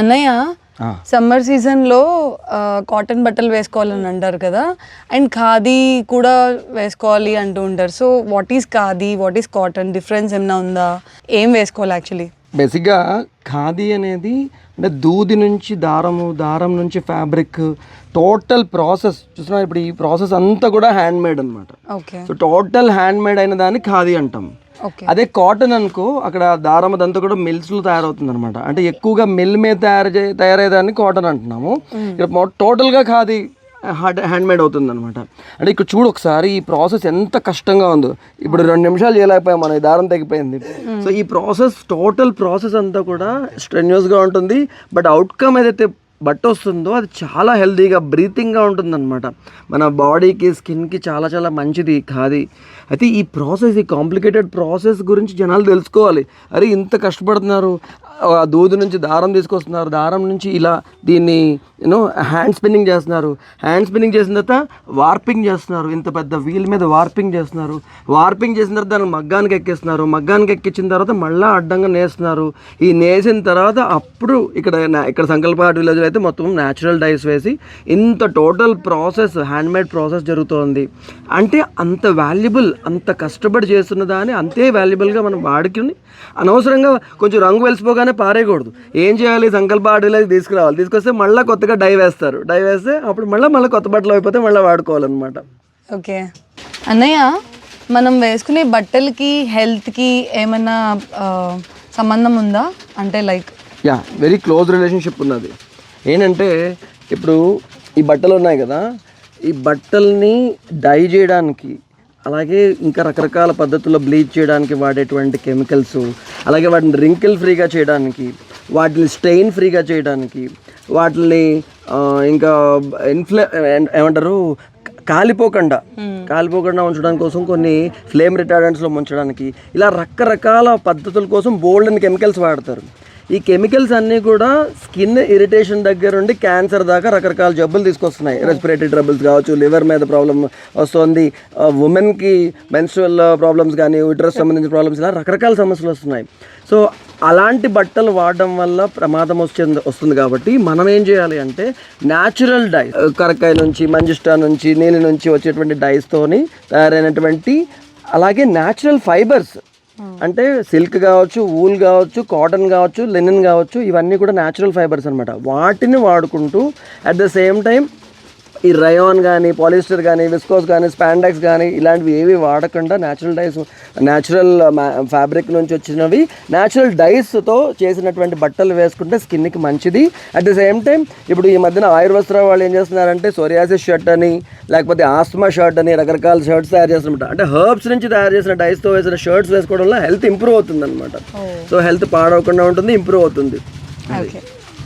అన్నయ్య. సమ్మర్ సీజన్లో కాటన్ బట్టలు వేసుకోవాలని అంటారు కదా. అండ్ ఖాదీ కూడా వేసుకోవాలి అంటూ ఉంటారు. So what is khadi what is cotton difference ఏమైనా ఉందా? ఏం వేసుకోవాలి యాక్చువల్లీ బేసిక్గా ఖాదీ అనేది అంటే దూది నుంచి దారము దారం నుంచి ఫ్యాబ్రిక్ టోటల్ ప్రాసెస్ చూస్తున్నా ఇప్పుడు ఈ ప్రాసెస్ అంతా కూడా హ్యాండ్ మేడ్ అనమాట okay so total hand made అయిన దాన్ని ఖాదీ అంటాం. అదే కాటన్ అనుకో అక్కడ దారం అదంతా కూడా మిల్స్లో తయారవుతుంది అనమాట అంటే ఎక్కువగా మిల్ మీద తయారు చే తయారయ్యేదాన్ని కాటన్ అంటున్నాము. ఇక్కడ మొ- టోటల్గా ఖాదీ హ్యాండ్ మేడ్ అవుతుంది అనమాట అంటే ఇక్కడ చూడు ఒకసారి ఈ ప్రాసెస్ ఎంత కష్టంగా ఉందో. ఇప్పుడు రెండు నిమిషాలు చేయలేకపోయాం మనం ఈ దారం తెగిపోయింది. సో ఈ ప్రాసెస్ టోటల్ ప్రాసెస్ అంతా కూడా స్ట్రెన్యూస్గా ఉంటుంది. బట్ అవుట్కమ్ ఏదైతే బట్ట వస్తుందో అది చాలా హెల్తీగా బ్రీతింగ్గా ఉంటుందన్నమాట. మన బాడీకి స్కిన్కి చాలా చాలా మంచిది ఖాదీ అయితే ఈ ప్రాసెస్ ఈ కాంప్లికేటెడ్ ప్రాసెస్ గురించి జనాలు తెలుసుకోవాలి. అరే ఇంత కష్టపడుతున్నారు. దూది నుంచి దారం తీసుకొస్తున్నారు. దారం నుంచి ఇలా దీన్ని యూనో హ్యాండ్ స్పిన్నింగ్ చేస్తున్నారు. హ్యాండ్ స్పిన్నింగ్ చేసిన తర్వాత వార్పింగ్ చేస్తున్నారు. ఇంత పెద్ద వీల్ మీద వార్పింగ్ చేస్తున్నారు. వార్పింగ్ చేసిన తర్వాత దాన్ని మగ్గానికి ఎక్కిస్తున్నారు. మగ్గానికి ఎక్కించిన తర్వాత మళ్ళీ అడ్డంగా నేస్తున్నారు. ఈ నేసిన తర్వాత అప్పుడు ఇక్కడ ఇక్కడ సంకల్ప విలేజ్లో అయితే మొత్తం న్యాచురల్ డైస్ వేసి ఇంత total process hand made process జరుగుతోంది. అంటే అంత వాల్యుబుల్ అంత కష్టపడి చేస్తున్న దాన్ని అంతే వాల్యుబుల్గా మనం వాడుకుని అనవసరంగా కొంచెం రంగు వెలిసిపోగానే పారేయకూడదు. ఏం చేయాలి? సంకల్ప ఆర్డర్లోకి తీసుకురావాలి. తీసుకొస్తే మళ్ళీ కొత్తగా డై వేస్తారు. డై వేస్తే అప్పుడు మళ్ళీ మళ్ళీ కొత్త బట్టలు అయిపోతే మళ్ళీ వాడుకోవాలన్నమాట. ఓకే. అన్నయ్య మనం వేసుకునే బట్టలకి హెల్త్కి ఏమైనా సంబంధం ఉందా? అంటే like ya very close relationship ఉన్నది. ఏంటంటే ఇప్పుడు ఈ బట్టలు ఉన్నాయి కదా ఈ బట్టల్ని డై చేయడానికి అలాగే ఇంకా రకరకాల పద్ధతుల్లో బ్లీచ్ చేయడానికి వాడేటువంటి కెమికల్స్ అలాగే వాటిని రింకిల్ ఫ్రీగా చేయడానికి వాటిని స్టెయిన్ ఫ్రీగా చేయడానికి వాటిని ఇంకా ఇన్ఫ్లే ఏమంటారు? కాలిపోకుండా కాలిపోకుండా ఉంచడానికి కోసం కొన్ని ఫ్లేమ్ రిటార్డెంట్స్లో ఉంచడానికి ఇలా రకరకాల పద్ధతుల కోసం బోల్డ్ అండ్ కెమికల్స్ వాడతారు. ఈ కెమికల్స్ అన్నీ కూడా స్కిన్ ఇరిటేషన్ దగ్గర నుండి క్యాన్సర్ దాకా రకరకాల జబ్బులు తీసుకొస్తున్నాయి. రెస్పిరేటరీ ట్రబుల్స్ కావచ్చు లివర్ మీద ప్రాబ్లం వస్తుంది ఉమెన్కి మెన్స్ట్రల్ ప్రాబ్లమ్స్ కానీ యూట్రస్ సంబంధించిన ప్రాబ్లమ్స్ ఇలా రకరకాల సమస్యలు వస్తున్నాయి. సో అలాంటి బట్టలు వాడడం వల్ల ప్రమాదం వచ్చే వస్తుంది కాబట్టి మనం ఏం చేయాలి అంటే న్యాచురల్ డై కరక్కాయ నుంచి మంజిస్టా నుంచి నీళ్ళ నుంచి వచ్చేటువంటి డైస్తోని తయారైనటువంటి అలాగే న్యాచురల్ ఫైబర్స్ అంటే సిల్క్ కావచ్చు వూల్ కావచ్చు కాటన్ కావచ్చు లెనిన్ కావచ్చు ఇవన్నీ కూడా న్యాచురల్ ఫైబర్స్ అనమాట వాటిని వాడుకుంటూ అట్ ద సేమ్ టైం ఈ రయాన్ కానీ పాలిస్టర్ కానీ విస్కోస్ కానీ స్పాండెక్స్ కానీ ఇలాంటివి ఏవి వాడకుండా న్యాచురల్ డైస్ న్యాచురల్ ఫ్యాబ్రిక్ నుంచి వచ్చినవి న్యాచురల్ డైస్తో చేసినటువంటి బట్టలు వేసుకుంటే స్కిన్కి మంచిది. అట్ ద సేమ్ టైం ఇప్పుడు ఈ మధ్యన ఆయుర్వస్త్ర వాళ్ళు ఏం చేస్తున్నారంటే సోరియాసిస్ షర్ట్ అని లేకపోతే ఆస్మా షర్ట్ అని రకరకాల షర్ట్స్ తయారు చేస్తున్నమాట. అంటే హర్బ్స్ నుంచి తయారు చేసిన డైస్తో వేసిన షర్ట్స్ వేసుకోవడం వల్ల హెల్త్ ఇంప్రూవ్ అవుతుంది అనమాట సో హెల్త్ పాడవకుండా ఉంటుంది ఇంప్రూవ్ అవుతుంది. ఓకే